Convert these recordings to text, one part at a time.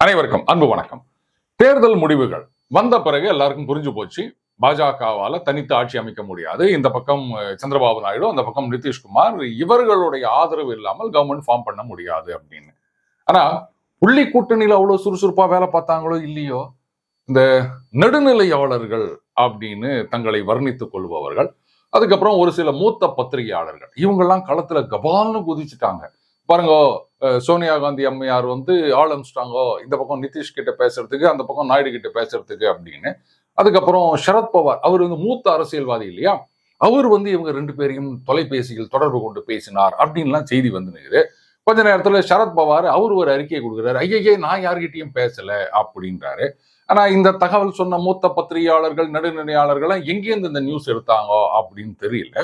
அனைவருக்கும் அன்பு வணக்கம். தேர்தல் முடிவுகள் வந்த பிறகு எல்லாருக்கும் புரிஞ்சு போச்சு. பாஜகவால தனித்து ஆட்சி அமைக்க முடியாது. இந்த பக்கம் சந்திரபாபு நாயுடு அந்த பக்கம் நிதிஷ்குமார் இவர்களுடைய ஆதரவு இல்லாமல் கவர்மெண்ட் ஃபார்ம் பண்ண முடியாது அப்படின்னு. ஆனா புள்ளி கூட்டணியில் அவ்வளவு சுறுசுறுப்பா வேலை பார்த்தாங்களோ இல்லையோ? இந்த நெடுநிலையாளர்கள் அப்படின்னு தங்களை வர்ணித்துக் கொள்பவர்கள் அதுக்கப்புறம் ஒரு சில மூத்த பத்திரிகையாளர்கள் இவங்கெல்லாம் களத்துல கபால்னு குதிச்சுட்டாங்க. பாருங்கோ சோனியா காந்தி அம்மையார் வந்து ஆள் இந்த பக்கம் நிதிஷ் கிட்ட பேசுறதுக்கு அந்த பக்கம் நாயுடு கிட்ட பேசுறதுக்கு அப்படின்னு. அதுக்கப்புறம் சரத்பவார் அவர் வந்து மூத்த அரசியல்வாதி இல்லையா? அவர் வந்து இவங்க ரெண்டு பேரையும் தொலைபேசியில் தொடர்பு கொண்டு பேசினார் அப்படின்லாம் செய்தி வந்துனுக்குது. கொஞ்ச நேரத்தில் சரத்பவார் அவர் ஒரு அறிக்கையை கொடுக்குறாரு. ஐயையே நான் யார்கிட்டையும் பேசலை அப்படின்றாரு. ஆனால் இந்த தகவல் சொன்ன மூத்த பத்திரிகையாளர்கள் நடுநிலையாளர்கள்லாம் எங்கேருந்து இந்த நியூஸ் எடுத்தாங்க அப்படின்னு தெரியல.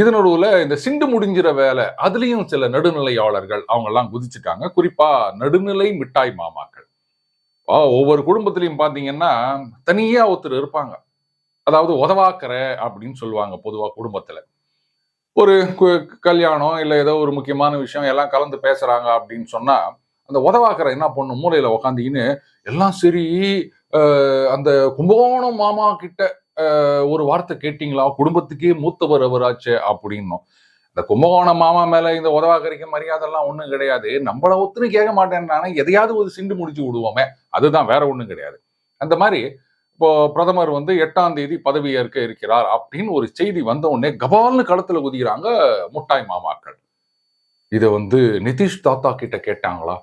இதனோட இந்த சிண்டு முடிஞ்சிற வேலை அதுலயும் சில நடுநிலையாளர்கள் அவங்க எல்லாம் குதிச்சுட்டாங்க. குறிப்பா நடுநிலை மிட்டாய் மாமாக்கள். ஒவ்வொரு குடும்பத்திலையும் பாத்தீங்கன்னா தனியா ஒருத்தர் இருப்பாங்க. அதாவது உதவாக்கற அப்படின்னு சொல்லுவாங்க பொதுவா குடும்பத்துல. ஒரு கு- கல்யாணம் இல்ல ஏதோ ஒரு முக்கியமான விஷயம் எல்லாம் கலந்து பேசுறாங்க அப்படின்னு சொன்னா அந்த உதவாக்கிற என்ன பண்ணும்? மூலையில உக்காந்திக்கின்னு எல்லாம் சரி அந்த கும்பகோணம் மாமா கிட்ட ஒரு வார்த்தை கேட்டீங்களா? குடும்பத்துக்கே மூத்தவர் அவராச்சு அப்படின்னும். இந்த கும்பகோணம் மாமா மேல இந்த உதவாக்கரைக்கு மரியாதை எல்லாம் ஒண்ணும் கிடையாது. நம்மள ஒத்துன்னு கேட்க மாட்டேன்னா எதையாவது ஒரு சிண்டு முடிச்சு விடுவோமே. அதுதான் வேற ஒண்ணும் கிடையாது. அந்த மாதிரி இப்போ பிரதமர் வந்து எட்டாம் தேதி பதவியேற்க இருக்கிறார் அப்படின்னு ஒரு செய்தி வந்த உடனே கபால்னு களத்துல குதிக்கிறாங்க முட்டாய் மாமாக்கள். இதை வந்து நிதிஷ் தாத்தா கிட்ட கேட்டாங்களா?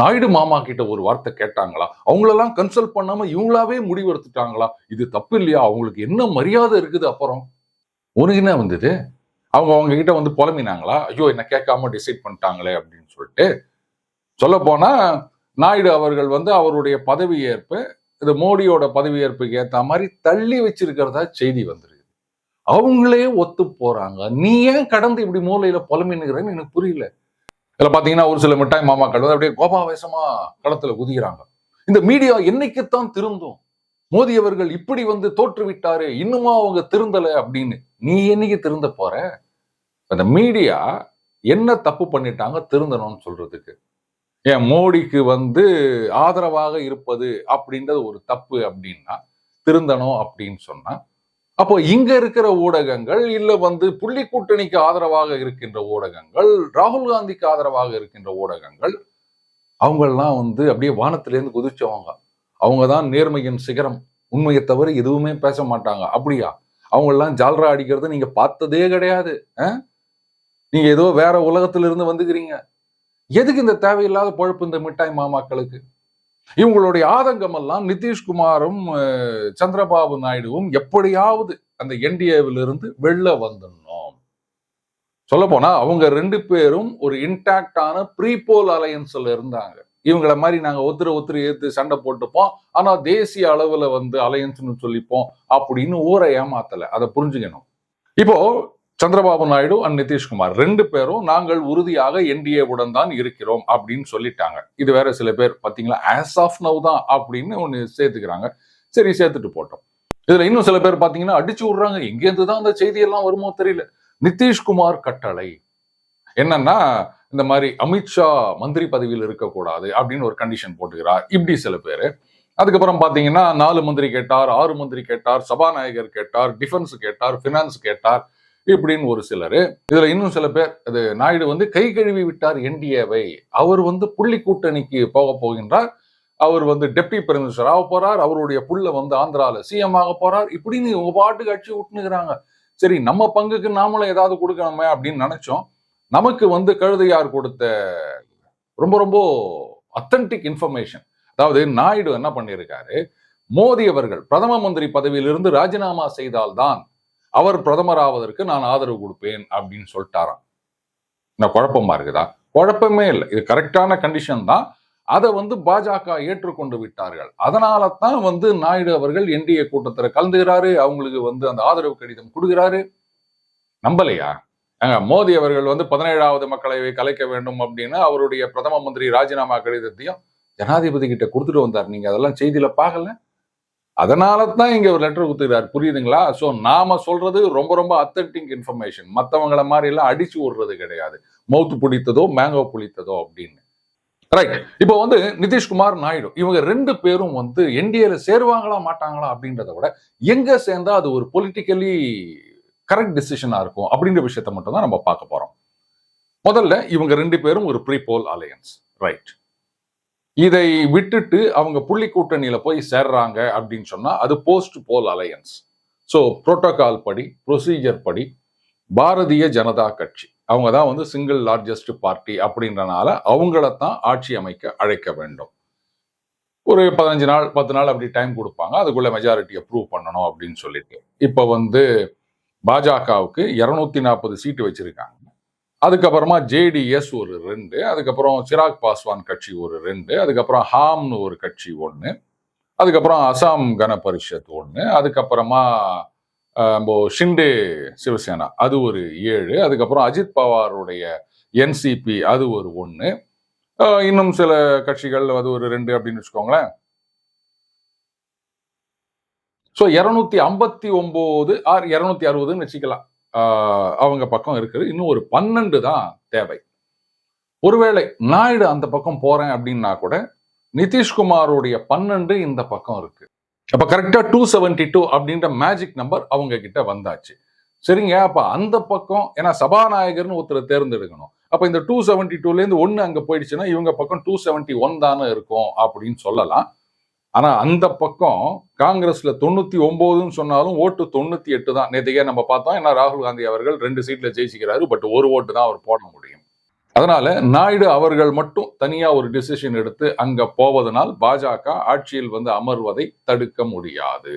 நாயுடு மாமா கிட்ட ஒரு வார்த்தை கேட்டாங்களா? அவங்களெல்லாம் கன்சல்ட் பண்ணாம இவங்களாவே முடிவெடுத்துட்டாங்களா? இது தப்பு இல்லையா? அவங்களுக்கு என்ன மரியாதை இருக்குது அப்புறம்? உனக்கு என்ன வந்தது? அவங்க அவங்க கிட்ட வந்து புலம்பினாங்களா? ஐயோ என்ன கேட்காம டிசைட் பண்ணிட்டாங்களே அப்படின்னு சொல்லிட்டு. சொல்ல போனா நாயுடு அவர்கள் வந்து அவருடைய பதவியேற்பு இந்த மோடியோட பதவியேற்புக்கு ஏத்த மாதிரி தள்ளி வச்சிருக்கிறதா செய்தி வந்துருக்கு. அவங்களே ஒத்து போறாங்க. நீ ஏன் கடந்து இப்படி மூலையில புலம்பினுக்கிறேன்னு எனக்கு புரியல. இதில் பார்த்தீங்கன்னா ஒரு சில மிட்டாய் மாமாக்கள் வந்து அப்படியே கோபாவேசமா களத்தில் குதிக்கிறாங்க. இந்த மீடியா என்னைக்குத்தான் திருந்தும்? மோடி அவர்கள் இப்படி வந்து தோற்றுவிட்டாரு இன்னுமா அவங்க திருந்தலை அப்படின்னு. நீ என்னைக்கு திருந்த போற? அந்த மீடியா என்ன தப்பு பண்ணிட்டாங்க திருந்தணும்னு சொல்றதுக்கு. ஏன் மோடிக்கு வந்து ஆதரவாக இருப்பது அப்படின்றது ஒரு தப்பு அப்படின்னா திருந்தணும் அப்படின்னு சொன்னா அப்போ இங்க இருக்கிற ஊடகங்கள் இல்ல வந்து புள்ளி கூட்டணிக்கு ஆதரவாக இருக்கின்ற ஊடகங்கள் ராகுல் காந்திக்கு ஆதரவாக இருக்கின்ற ஊடகங்கள் அவங்கெல்லாம் வந்து அப்படியே வானத்திலேருந்து குதிச்சவங்க. அவங்க தான் நேர்மையின் சிகரம். உண்மையை தவிர எதுவுமே பேச மாட்டாங்க. அப்படியா? அவங்கெல்லாம் ஜால்ரா அடிக்கிறத நீங்க பார்த்ததே கிடையாது. நீங்க ஏதோ வேற உலகத்துல இருந்து வந்துக்கிறீங்க. எதுக்கு இந்த தேவையில்லாத பொழப்பு இந்த மிட்டாய் மாமாக்களுக்கு? இவங்களுடைய ஆதங்கம் எல்லாம் நிதிஷ்குமாரும் சந்திரபாபு நாயுடுவும் எப்படியாவது அந்த என்டிஏவிலிருந்து வெளில வந்துடணும். சொல்ல போனா அவங்க ரெண்டு பேரும் ஒரு இன்டாக்டான ப்ரீபோல் அலையன்ஸ்ல இருந்தாங்க. இவங்கள மாதிரி நாங்க ஒத்துரு ஒத்துரு ஏத்து சண்டை போட்டுப்போம். ஆனா தேசிய அளவுல வந்து அலையன்ஸ்னு சொல்லிப்போம் அப்படின்னு ஊரை ஏமாத்தல. அதை புரிஞ்சுக்கணும். இப்போ சந்திரபாபு நாயுடு அண்ட் நிதிஷ்குமார் ரெண்டு பேரும் நாங்கள் உறுதியாக என்டிஏவுடன் தான் இருக்கிறோம் அப்படின்னு சொல்லிட்டாங்க. இது வேற சில பேர் பார்த்தீங்களா? ஆஸ் ஆஃப் நவ் தான் அப்படின்னு ஒன்று சேர்த்துக்கிறாங்க. சரி சேர்த்துட்டு போட்டோம். இதுல இன்னும் சில பேர் பார்த்தீங்கன்னா அடிச்சு விடுறாங்க. எங்கேருந்து தான் அந்த செய்தியெல்லாம் வருமோ தெரியல. நிதிஷ்குமார் கட்டளை. என்னன்னா இந்த மாதிரி அமித்ஷா மந்திரி பதவியில் இருக்கக்கூடாது அப்படின்னு ஒரு கண்டிஷன் போட்டுக்கிறார். இப்படி சில பேர். அதுக்கப்புறம் பார்த்தீங்கன்னா நாலு மந்திரி கேட்டார் ஆறு மந்திரி கேட்டார் சபாநாயகர் கேட்டார் டிஃபென்ஸ் கேட்டார் ஃபினான்ஸ் கேட்டார். இப்படின்னு ஒரு சிலர். இதுல இன்னும் சில பேர் அது நாயுடு வந்து கை கழுவி விட்டார் என்டிஏவை. அவர் வந்து புள்ளி கூட்டணிக்கு போக போகின்றார். அவர் வந்து டெப்டி பிரைம் மினிஸ்டர் ஆக போறார். அவருடைய புள்ள வந்து ஆந்திரால சிஎம் ஆக போறார். இப்படின்னு உங்க பாட்டுக்கு அடிச்சு விட்டுனுக்குறாங்க சரி நம்ம பங்குக்கு நாமளும் ஏதாவது கொடுக்கணுமே அப்படின்னு நினைச்சோம். நமக்கு வந்து கழுதையார் கொடுத்த ரொம்ப ரொம்ப அத்தன்டிக் இன்ஃபர்மேஷன் அதாவது நாயுடு என்ன பண்ணியிருக்காரு? மோடி அவர்கள் பிரதம மந்திரி பதவியிலிருந்து ராஜினாமா செய்தால்தான் அவர் பிரதமர் ஆவதற்கு நான் ஆதரவு கொடுப்பேன் அப்படின்னு சொல்லிட்டாராம். நான் குழப்பமா இருக்குதா? குழப்பமே இல்லை. இது கரெக்டான கண்டிஷன் தான். அதை வந்து பாஜக ஏற்றுக்கொண்டு விட்டார்கள். அதனால தான் வந்து நாயுடு அவர்கள் என்டிஏ கூட்டத்தில் கலந்துகிறாரு. அவங்களுக்கு வந்து அந்த ஆதரவு கடிதம் கொடுக்கிறாரு. நம்பலையா? மோடி அவர்கள் வந்து பதினேழாவது மக்களவை கலைக்க வேண்டும் அப்படின்னு அவருடைய பிரதம மந்திரி ராஜினாமா கடிதத்தையும் ஜனாதிபதி கிட்ட கொடுத்துட்டு வந்தார். நீங்க அதெல்லாம் செய்தியில பார்க்கல? அதனால தான் இங்கே ஒரு லெட்டர் கொடுத்துக்கிறாரு புரியுதுங்களா? ஸோ நாம் சொல்கிறது ரொம்ப ரொம்ப அத்தன்டிக் இன்ஃபர்மேஷன் மற்றவங்கள மாதிரிலாம் அடித்து அடிச்சு விடுறது கிடையாது. மவுத்து பிடித்ததோ மேங்கோ புளித்ததோ அப்படின்னு. ரைட் இப்போ வந்து நிதிஷ்குமார் நாயுடு இவங்க ரெண்டு பேரும் வந்து என்டிஏல சேருவாங்களா மாட்டாங்களா அப்படின்றத விட எங்க சேர்ந்தா அது ஒரு பொலிட்டிக்கலி கரெக்ட் டிசிஷனா இருக்கும் அப்படின்ற விஷயத்த மட்டும் தான் நம்ம பார்க்க போறோம். முதல்ல இவங்க ரெண்டு பேரும் ஒரு ப்ரீ போல் அலையன்ஸ் ரைட் இதை விட்டுட்டு அவங்க புள்ளி கூட்டணியில் போய் சேர்றாங்க அப்படின்னு சொன்னால் அது post poll alliance so protocol படி ப்ரொசீஜர் படி பாரதிய ஜனதா கட்சி. அவங்க தான் வந்து சிங்கிள் லார்ஜஸ்ட் பார்ட்டி அப்படின்றனால அவங்களத்தான் ஆட்சி அமைக்க அழைக்க வேண்டும். ஒரு பதினஞ்சு நாள் பத்து நாள் அப்படி டைம் கொடுப்பாங்க. அதுக்குள்ள மெஜாரிட்டியை ப்ரூவ் பண்ணணும் அப்படின்னு சொல்லிட்டு. இப்போ வந்து பாஜகவுக்கு இரநூத்தி நாற்பது சீட்டு வச்சிருக்காங்க. அதுக்கப்புறமா ஜேடிஎஸ் ஒரு ரெண்டு அதுக்கப்புறம் சிராக் பாஸ்வான் கட்சி ஒரு ரெண்டு அதுக்கப்புறம் ஹாம்னு ஒரு கட்சி ஒன்று அதுக்கப்புறம் அசாம் கன பரிஷத் ஒன்று அதுக்கப்புறமா இப்போ ஷிண்டே சிவசேனா அது ஒரு ஏழு அதுக்கப்புறம் அஜித் பவாருடைய என்சிபி அது ஒரு ஒன்று இன்னும் சில கட்சிகள் அது ஒரு ரெண்டு அப்படின்னு வச்சுக்கோங்களேன். ஸோ இரநூத்தி ஐம்பத்தி ஒம்பது ஆர் இரநூத்தி அறுபதுன்னு வச்சுக்கலாம். அவங்க பக்கம் இருக்குது இன்னும் ஒரு பன்னெண்டு தான் தேவை. ஒருவேளை நாயுடு அந்த பக்கம் போறேன் அப்படின்னா கூட நிதிஷ்குமாருடைய பன்னெண்டு இந்த பக்கம் இருக்கு. அப்ப கரெக்டா டூ செவன்டி டூ அப்படின்ற மேஜிக் நம்பர் அவங்க கிட்ட வந்தாச்சு. சரிங்க அப்ப அந்த பக்கம் ஏன்னா சபாநாயகர்னு ஒருத்தரை தேர்ந்தெடுக்கணும். அப்ப இந்த டூ செவன்டி டூலேருந்து ஒன்று ஒன்னு அங்க போயிடுச்சுன்னா இவங்க பக்கம் டூ செவன்டி ஒன் தானே இருக்கும் அப்படின்னு சொல்லலாம். ஆனா அந்த பக்கம் காங்கிரஸ்ல தொண்ணூத்தி ஒன்பதுன்னு சொன்னாலும் ஓட்டு தொண்ணூத்தி எட்டு தான். நேற்றுக்கே நம்ம பார்த்தோம் ஏன்னா ராகுல் காந்தி அவர்கள் ரெண்டு சீட்ல ஜெயிச்சுக்கிறாரு பட் ஒரு ஓட்டு தான் அவர் போட முடியும். அதனால நாயுடு அவர்கள் மட்டும் தனியா ஒரு டிசிஷன் எடுத்து அங்க போவதனால் பாஜக ஆட்சியில் வந்து அமர்வதை தடுக்க முடியாது.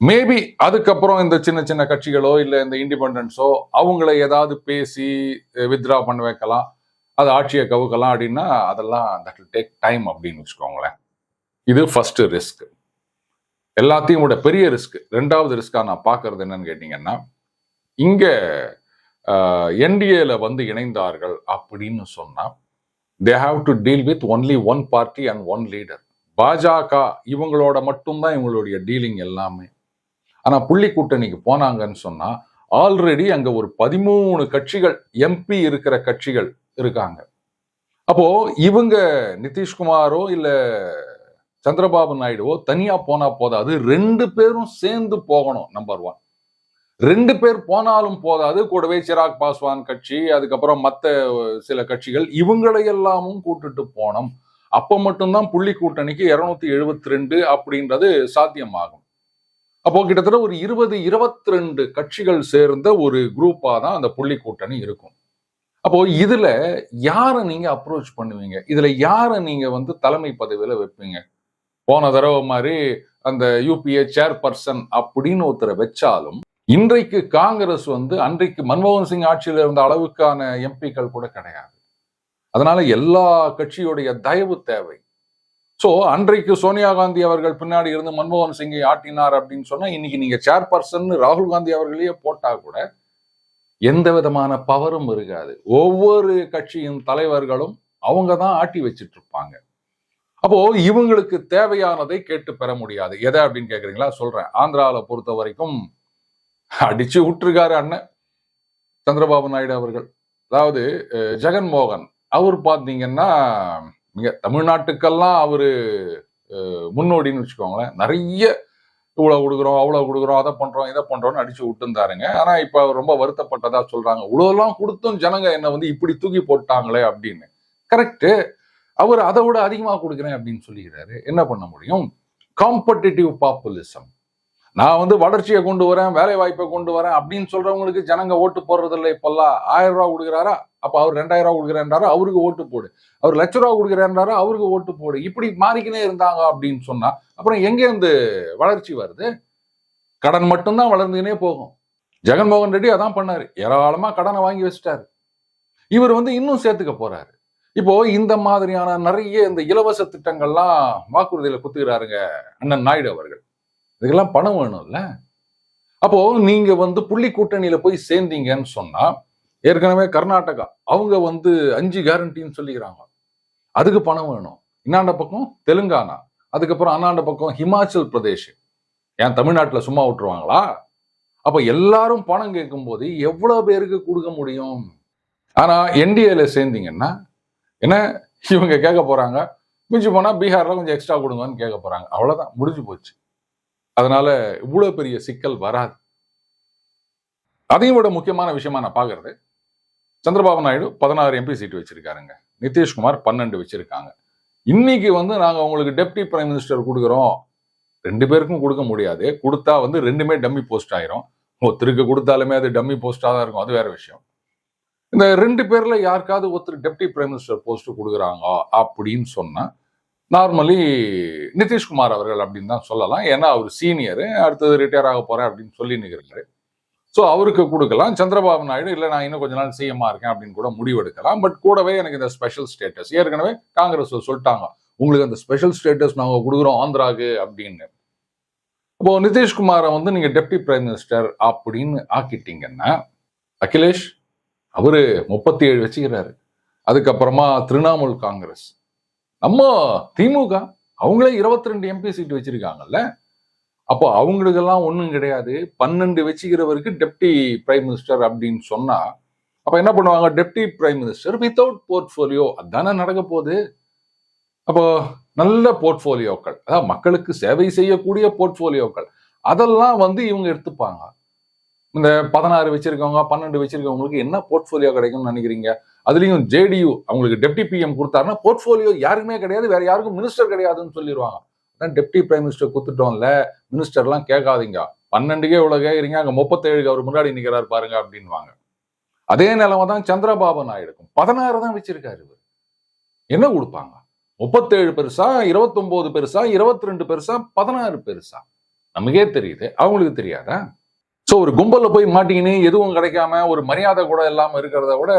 மேபி அதுக்கப்புறம் இந்த சின்ன சின்ன கட்சிகளோ இல்லை இந்த இண்டிபெண்டன்ஸோ அவங்கள ஏதாவது பேசி வித்ரா பண்ண வைக்கலாம். அது ஆட்சியை கவுக்கலாம் அப்படின்னா அதெல்லாம் தட் டேக் டைம் அப்படின்னு வச்சுக்கோங்களேன். இது ஃபர்ஸ்ட் ரிஸ்க் எல்லாத்தையும் விட பெரிய ரிஸ்க் ரெண்டாவது ரிஸ்க்காக நான் பார்க்கறது என்னன்னு கேட்டிங்கன்னா இங்கே என்டிஏல வந்து இணைந்தார்கள் அப்படின்னு சொன்னால் they have to deal with only one party and one leader BJP இவங்களோட மட்டும்தான் இவங்களுடைய டீலிங் எல்லாமே. ஆனால் புள்ளி கூட்டணிக்கு போனாங்கன்னு சொன்னால் ஆல்ரெடி அங்கே ஒரு பதிமூணு கட்சிகள் எம்பி இருக்கிற கட்சிகள் இருக்காங்க. அப்போ இவங்க நிதிஷ்குமாரோ இல்லை சந்திரபாபு நாயுடுவோ தனியா போனா போதாது. ரெண்டு பேரும் சேர்ந்து போகணும் நம்பர் ஒன் ரெண்டு பேர் போனாலும் போதாது. கூடவே சிராக் பாஸ்வான் கட்சி அதுக்கப்புறம் மற்ற சில கட்சிகள் இவங்களை எல்லாமும் கூட்டுட்டு போனோம் அப்போ மட்டும்தான் புள்ளி கூட்டணிக்கு இருநூத்தி எழுபத்தி ரெண்டு அப்படின்றது சாத்தியமாகும். அப்போ கிட்டத்தட்ட ஒரு இருபது இருபத்தி ரெண்டு கட்சிகள் சேர்ந்த ஒரு குரூப்பாக தான் அந்த புள்ளி கூட்டணி இருக்கும். அப்போ இதுல யாரை நீங்க அப்ரோச் பண்ணுவீங்க? இதுல யாரை நீங்க வந்து தலைமை பதவியில வைப்பீங்க? போன தடவை மாதிரி அந்த யூபிஏ சேர்பர்சன் அப்படின்னு ஒருத்தரை வச்சாலும் இன்றைக்கு காங்கிரஸ் வந்து அன்றைக்கு மன்மோகன் சிங் ஆட்சியில் இருந்த அளவுக்கான எம்பிக்கள் கூட கிடையாது. அதனால எல்லா கட்சியுடைய தயவு தேவை. சோ அன்றைக்கு சோனியா காந்தி அவர்கள் பின்னாடி இருந்து மன்மோகன் சிங்கை ஆட்டினார் அப்படின்னு சொன்னா இன்னைக்கு நீங்க சேர்பர்சன் ராகுல் காந்தி அவர்களையே போட்டா கூட எந்த விதமான பவரும் இருக்காது. ஒவ்வொரு கட்சியின் தலைவர்களும் அவங்க தான் ஆட்டி வச்சிட்டு இருப்பாங்க. அப்போ இவங்களுக்கு தேவையானதை கேட்டு பெற முடியாது. எதை அப்படின்னு கேக்குறீங்களா? சொல்றேன். ஆந்திராவில் பொறுத்த வரைக்கும் அடிச்சு விட்டுருக்காரு அண்ணன் சந்திரபாபு நாயுடு அவர்கள். அதாவது ஜெகன்மோகன். அவர் பார்த்தீங்கன்னா இங்க தமிழ்நாட்டுக்கெல்லாம் அவரு முன்னோடின்னு வச்சுக்கோங்களேன். நிறைய இவ்வளவு கொடுக்குறோம் அவ்வளவு கொடுக்குறோம் அதை பண்றோம் இதை பண்றோம்னு அடிச்சு விட்டுருந்தாருங்க. ஆனா இப்ப அவர் ரொம்ப வருத்தப்பட்டதா சொல்றாங்க. இவ்வளவுலாம் கொடுத்தும் ஜனங்க என்ன வந்து இப்படி தூக்கி போட்டாங்களே அப்படின்னு. கரெக்ட் அவர் அதை விட அதிகமாக கொடுக்குறேன் அப்படின்னு சொல்லிக்கிறாரு. என்ன பண்ண முடியும்? காம்படிட்டிவ் பாப்புலிசம் நான் வந்து வளர்ச்சியை கொண்டு வரேன் வேலை வாய்ப்பை கொண்டு வரேன் அப்படின்னு சொல்றவங்களுக்கு ஜனங்க ஓட்டு போடுறதில்ல இப்பெல்லாம். ஆயிரம் ரூபா கொடுக்குறாரா? அப்போ அவர் ரெண்டாயிரம் ரூபா கொடுக்குறேன்றாரு? அவருக்கு ஓட்டு போடு. அவர் லட்ச ரூபா கொடுக்குறேன்றாரு? அவருக்கு ஓட்டு போடு. இப்படி மாறிக்கினே இருந்தாங்க அப்படின்னு சொன்னா அப்புறம் எங்கேருந்து வளர்ச்சி வருது? கடன் மட்டும்தான் வளர்ந்துக்கினே போகும். ஜெகன்மோகன் ரெட்டி அதான் பண்ணாரு. ஏராளமா கடனை வாங்கி வச்சுட்டாரு. இவர் வந்து இன்னும் சேர்த்துக்க போறாரு. இப்போ இந்த மாதிரியான நிறைய இந்த இலவச திட்டங்கள்லாம் வாக்குறுதியில குத்துக்கிறாருங்க அண்ணன் நாயுடு அவர்கள். இதுக்கெல்லாம் பணம் வேணும்ல. அப்போ நீங்க வந்து புள்ளி கூட்டணியில போய் சேர்ந்தீங்கன்னு சொன்னா ஏற்கனவே கர்நாடகா அவங்க வந்து அஞ்சு கேரண்டின்னு சொல்லிக்கிறாங்க. அதுக்கு பணம் வேணும். இன்னாண்ட பக்கம் தெலுங்கானா அதுக்கப்புறம் அண்ணாண்ட பக்கம் ஹிமாச்சல் பிரதேஷ். ஏன் தமிழ்நாட்டில் சும்மா விட்டுருவாங்களா? அப்போ எல்லாரும் பணம் கேட்கும் போது பேருக்கு கொடுக்க முடியும்? ஆனால் என்டிஏல சேர்ந்தீங்கன்னா என்ன? இவங்க கேட்க போறாங்க. மிஞ்சி போனா பீகார்ல கொஞ்சம் எக்ஸ்ட்ரா கொடுங்கன்னு கேட்க போறாங்க. அவ்வளவுதான். முடிஞ்சு போச்சு. அதனால இவ்வளவு பெரிய சிக்கல் வராது. அதையும் விட முக்கியமான விஷயமா நான் பாக்குறது சந்திரபாபு நாயுடு பதினாறு எம்பி சீட் வச்சிருக்காருங்க. நிதிஷ்குமார் பன்னெண்டு வச்சிருக்காங்க. இன்னைக்கு வந்து நாங்க உங்களுக்கு டெப்டி பிரைம் மினிஸ்டர் கொடுக்குறோம். ரெண்டு பேருக்கும் கொடுக்க முடியாது. கொடுத்தா வந்து ரெண்டுமே டம்மி போஸ்ட் ஆயிரும். ஒருத்தருக்கு கொடுத்தாலுமே அது டம்மி போஸ்டா தான் இருக்கும். அது வேற விஷயம். இந்த ரெண்டு பேர்ல யாருக்காவது ஒருத்தர் டெப்டி பிரைம் மினிஸ்டர் போஸ்ட் கொடுக்குறாங்க அப்படின்னு சொன்னா நார்மலி நிதிஷ்குமார் அவர்கள் அப்படின்னு தான் சொல்லலாம். ஏன்னா அவர் சீனியர் அடுத்தது ரிட்டையர் ஆக போறேன் அப்படின்னு சொல்லி நிற்கிறாரு. ஸோ அவருக்கு கொடுக்கலாம். சந்திரபாபு நாயுடு இல்லை நான் இன்னும் கொஞ்ச நாள் சிஎம்மா இருக்கேன் அப்படின்னு கூட முடிவெடுக்கலாம். பட் கூடவே எனக்கு இந்த ஸ்பெஷல் ஸ்டேட்டஸ் ஏற்கனவே காங்கிரஸ் சொல்லிட்டாங்க உங்களுக்கு அந்த ஸ்பெஷல் ஸ்டேட்டஸ் நாங்கள் கொடுக்குறோம் ஆந்திராவுக்கு அப்படின்னு. இப்போ நிதிஷ்குமாரை வந்து நீங்க டெப்டி பிரைம் மினிஸ்டர் அப்படின்னு ஆக்கிட்டீங்கன்னா அகிலேஷ் அவரு முப்பத்தி ஏழு வச்சுக்கிறாரு. அதுக்கப்புறமா திரிணாமுல் காங்கிரஸ். நம்ம திமுக அவங்களே இருபத்தி ரெண்டு எம்பி சீட் வச்சிருக்காங்கல்ல? அப்போ அவங்களுக்கெல்லாம் ஒன்றும் கிடையாது. பன்னெண்டு வச்சுக்கிறவருக்கு டெப்டி பிரைம் மினிஸ்டர் அப்படின்னு சொன்னா அப்ப என்ன பண்ணுவாங்க? Deputy prime minister without portfolio அதானே நடக்க போகுது? அப்போ நல்ல போர்ட்ஃபோலியோக்கள் அதாவது மக்களுக்கு சேவை செய்யக்கூடிய போர்ட்ஃபோலியோக்கள் அதெல்லாம் வந்து இவங்க எடுத்துப்பாங்க. இந்த பதினாறு வச்சிருக்கவங்க பன்னெண்டு வச்சிருக்கவங்களுக்கு என்ன போர்ட்ஃபோலியோ கிடைக்கும்னு நினைக்கிறீங்க? அதுலேயும் ஜேடியு அவங்களுக்கு டெப்டி பிஎம் கொடுத்தாருன்னா போர்ட்ஃபோலியோ யாருக்குமே கிடையாது வேற யாருக்கும் மினிஸ்டர் கிடையாதுன்னு சொல்லிடுவாங்க அதான் டெப்டி பிரைம் மினிஸ்டர் கொடுத்துட்டோம்ல மினிஸ்டர்லாம் கேட்காதீங்க. பன்னெண்டுக்கே இவ்வளோ கேட்குறீங்க அங்க முப்பத்தேழுக்கு அவர் முன்னாடி நிக்கிறாரு பாருங்க அப்படின்வாங்க அதே நிலைமை தான் சந்திரபாபு நாயுடுக்கும். பதினாறு தான் வச்சிருக்காரு இவர். என்ன கொடுப்பாங்க? முப்பத்தேழு பெருசா இருபத்தொம்போது பெருசா இருபத்தி ரெண்டு பெருசா பதினாறு பெருசா? நமக்கே தெரியுது. அவங்களுக்கு தெரியாதா? ஸோ ஒரு கும்பலில் போய் மாட்டிக்கின்னு எதுவும் கிடைக்காம ஒரு மரியாதை கூட இல்லாமல் இருக்கிறத விட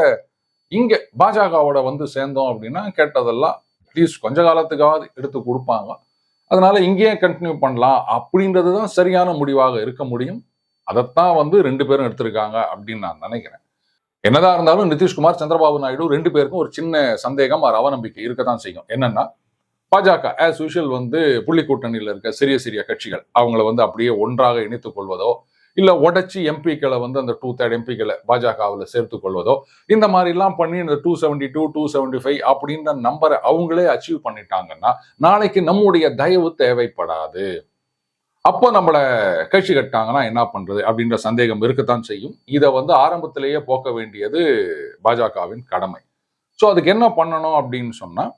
இங்கே பாஜகவோட வந்து சேர்ந்தோம் அப்படின்னா கேட்டதெல்லாம் அட்லீஸ்ட் கொஞ்ச காலத்துக்காவது எடுத்து கொடுப்பாங்க. அதனால இங்கேயே கண்டினியூ பண்ணலாம் அப்படின்றது தான் சரியான முடிவாக இருக்க முடியும். அதைத்தான் வந்து ரெண்டு பேரும் எடுத்திருக்காங்க அப்படின்னு நான் நினைக்கிறேன். என்னதான் இருந்தாலும் நிதிஷ்குமார் சந்திரபாபு நாயுடு ரெண்டு பேருக்கும் ஒரு சின்ன சந்தேகம் ஒரு அவநம்பிக்கை இருக்கத்தான் செய்யும். என்னன்னா பாஜக ஆஸ் யூஷுவல் வந்து புள்ளி கூட்டணியில் இருக்க சிறிய சிறிய கட்சிகள் அவங்கள வந்து அப்படியே ஒன்றாக இணைத்துக் கொள்வதோ இல்லை உடைச்சி எம்பிக்களை வந்து அந்த டூ தேர்ட் எம்பிக்களை பாஜகவில் சேர்த்து கொள்வதோ இந்த மாதிரிலாம் பண்ணி இந்த two seventy two two seventy five அப்படின்ற நம்பரை அவங்களே அச்சீவ் பண்ணிட்டாங்கன்னா நாளைக்கு நம்முடைய தயவு தேவைப்படாது. அப்போ நம்மளை கட்சி கட்டாங்கன்னா என்ன பண்றது அப்படின்ற சந்தேகம் இருக்கத்தான் செய்யும். இதை வந்து ஆரம்பத்திலேயே போக்க வேண்டியது பாஜகவின் கடமை. ஸோ அதுக்கு என்ன பண்ணணும் அப்படின்னு சொன்னால்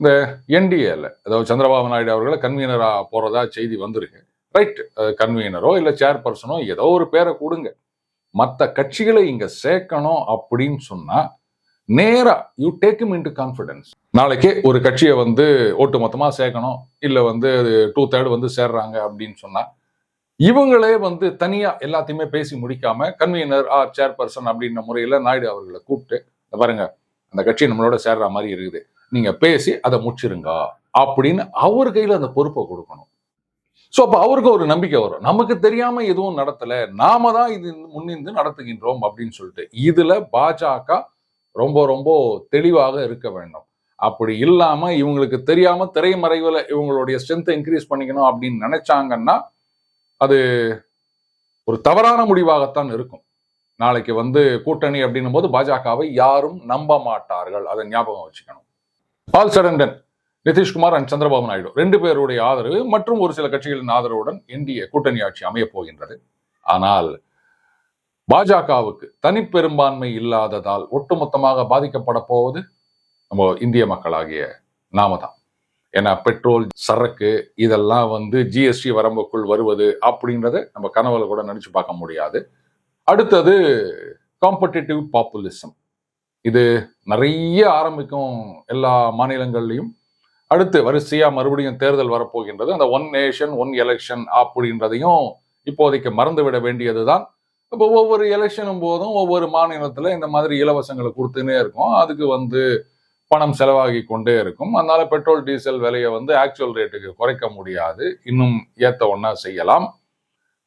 இந்த என்டிஏல அதாவது சந்திரபாபு நாயுடு அவர்களை கன்வீனராக போகிறதா செய்தி வந்திருக்கு. ரைட் கன்வீனரோ இல்லை சேர்பர்சனோ ஏதோ ஒரு பேரை கொடுங்க. மற்ற கட்சிகளை இங்க சேர்க்கணும் அப்படின்னு சொன்னா நேரா you take him into confidence நாளைக்கே ஒரு கட்சியை வந்து ஒட்டு மொத்தமாக சேர்க்கணும் இல்லை வந்து டூ தேர்டு வந்து சேர்றாங்க அப்படின்னு சொன்னா இவங்களே வந்து தனியா எல்லாத்தையுமே பேசி முடிக்காம கன்வீனர் ஆர் சேர்பர்சன் அப்படின்ற முறையில நாயுடு அவர்களை கூப்பிட்டு பாருங்க அந்த கட்சி நம்மளோட சேர்ற மாதிரி இருக்குது. நீங்க பேசி அதை முடிச்சிருங்க. அப்படின்னு அவர் கையில அந்த பொறுப்பை கொடுக்கணும். ஸோ அப்போ அவருக்கு ஒரு நம்பிக்கை வரும். நமக்கு தெரியாம எதுவும் நடத்தல. நாம தான் இது முன்னின்று நடத்துகின்றோம் அப்படின்னு சொல்லிட்டு இதுல பாஜக ரொம்ப ரொம்ப தெளிவாக இருக்க வேண்டும். அப்படி இல்லாம இவங்களுக்கு தெரியாம திரைமறைவுல இவங்களுடைய ஸ்ட்ரென்த்தை இன்க்ரீஸ் பண்ணிக்கணும் அப்படின்னு நினைச்சாங்கன்னா அது ஒரு தவறான முடிவாகத்தான் இருக்கும். நாளைக்கு வந்து கூட்டணி அப்படின்னும் போது பாஜகவை யாரும் நம்ப மாட்டார்கள். அதை ஞாபகம் வச்சுக்கணும். பால் சடண்டன் நிதிஷ்குமார் அண்ட் சந்திரபாபு நாயுடு. ரெண்டு பேருடைய ஆதரவு மற்றும் ஒரு சில கட்சிகளின் ஆதரவுடன் இந்திய கூட்டணி ஆட்சி அமையப் போகின்றது. ஆனால் பாஜகவுக்கு தனிப்பெரும்பான்மை இல்லாததால் ஒட்டுமொத்தமாக பாதிக்கப்பட போவது நம்ம இந்திய மக்களாகிய நாம தான். ஏன்னா பெட்ரோல் சரக்கு இதெல்லாம் வந்து ஜிஎஸ்டி வரம்புக்குள் வருவது அப்படின்றத நம்ம கனவுல கூட நினைச்சு பார்க்க முடியாது. அடுத்தது காம்படிட்டிவ் பாப்புலிசம் இது நிறைய ஆரம்பிக்கும் எல்லா மாநிலங்கள்லையும் அடுத்து வரிசையா மறுபடியும் தேர்தல் வரப்போகின்றது. அந்த ஒன் நேஷன் ஒன் எலெக்ஷன் அப்படின்றதையும் இப்போதைக்கு மறந்து விட வேண்டியதுதான். இப்போ ஒவ்வொரு எலெக்ஷனும் போதும் ஒவ்வொரு மாநிலத்தில் இந்த மாதிரி இலவசங்களை கொடுத்துனே இருக்கும். அதுக்கு வந்து பணம் செலவாகி கொண்டே இருக்கும். அதனால பெட்ரோல் டீசல் விலையை வந்து ஆக்சுவல் ரேட்டுக்கு குறைக்க முடியாது. இன்னும் ஏத்த ஒன்றா செய்யலாம்.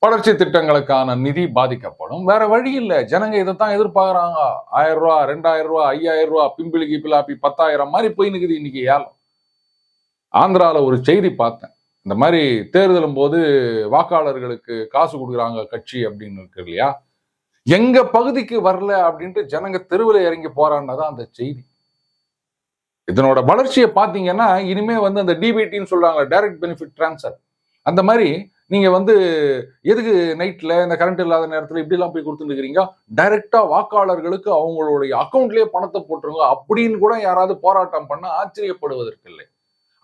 வளர்ச்சி திட்டங்களுக்கான நிதி பாதிக்கப்படும். வேற வழி இல்லை. ஜனங்க இதைத்தான் எதிர்பார்க்குறாங்க. ஆயிரம் ரூபா ரெண்டாயிரம் ரூபா ஐயாயிரம் ரூபா பிம்பிளி கிப்பிலாப்பி பத்தாயிரம் மாதிரி போய் நிற்குது இன்னைக்கு ஏலம். ஆந்திராவில் ஒரு செய்தி பார்த்தேன். இந்த மாதிரி தேர்தலும் போது வாக்காளர்களுக்கு காசு கொடுக்குறாங்க கட்சி அப்படின்னு இருக்கு இல்லையா? எங்க பகுதிக்கு வரல அப்படின்ட்டு ஜனங்க தெருவில் இறங்கி போறான்னதான் அந்த செய்தி. இதனோட வளர்ச்சியை பார்த்தீங்கன்னா இனிமே வந்து அந்த டிபிடின்னு சொல்றாங்க டைரக்ட் பெனிஃபிட் ட்ரான்ஸ்ஃபர் அந்த மாதிரி நீங்க வந்து எதுக்கு நைட்ல இந்த கரண்ட் இல்லாத நேரத்துல இப்படி எல்லாம் போய் கொடுத்துருக்கீங்க டைரக்டா வாக்காளர்களுக்கு அவங்களுடைய அக்கௌண்ட்லயே பணத்தை போட்டுருங்க அப்படின்னு கூட யாராவது போராட்டம் பண்ண ஆச்சரியப்படுவதற்கு இல்லை.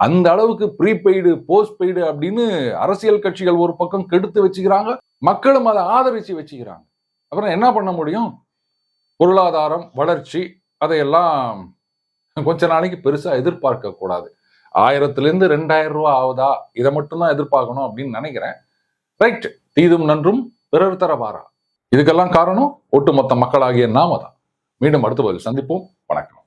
அந்த அளவுக்கு ப்ரீபெய்டு போஸ்ட் பெய்டு அப்படின்னு அரசியல் கட்சிகள் ஒரு பக்கம் கெடுத்து வச்சுக்கிறாங்க. மக்களும் அதை ஆதரிச்சு வச்சுக்கிறாங்க. அப்புறம் என்ன பண்ண முடியும்? பொருளாதாரம் வளர்ச்சி அதையெல்லாம் கொஞ்ச நாளைக்கு பெருசாக எதிர்பார்க்க கூடாது. ஆயிரத்துலேருந்து ரெண்டாயிரம் ரூபாய் ஆகுதா? இதை மட்டும்தான் எதிர்பார்க்கணும் அப்படின்னு நினைக்கிறேன். ரைட் தீதும் நன்றும் பிறர் தர வாரா. இதுக்கெல்லாம் காரணம் ஒட்டுமொத்த மக்களாகிய நாம தான். மீண்டும் அடுத்த பதில் சந்திப்போம். வணக்கம்.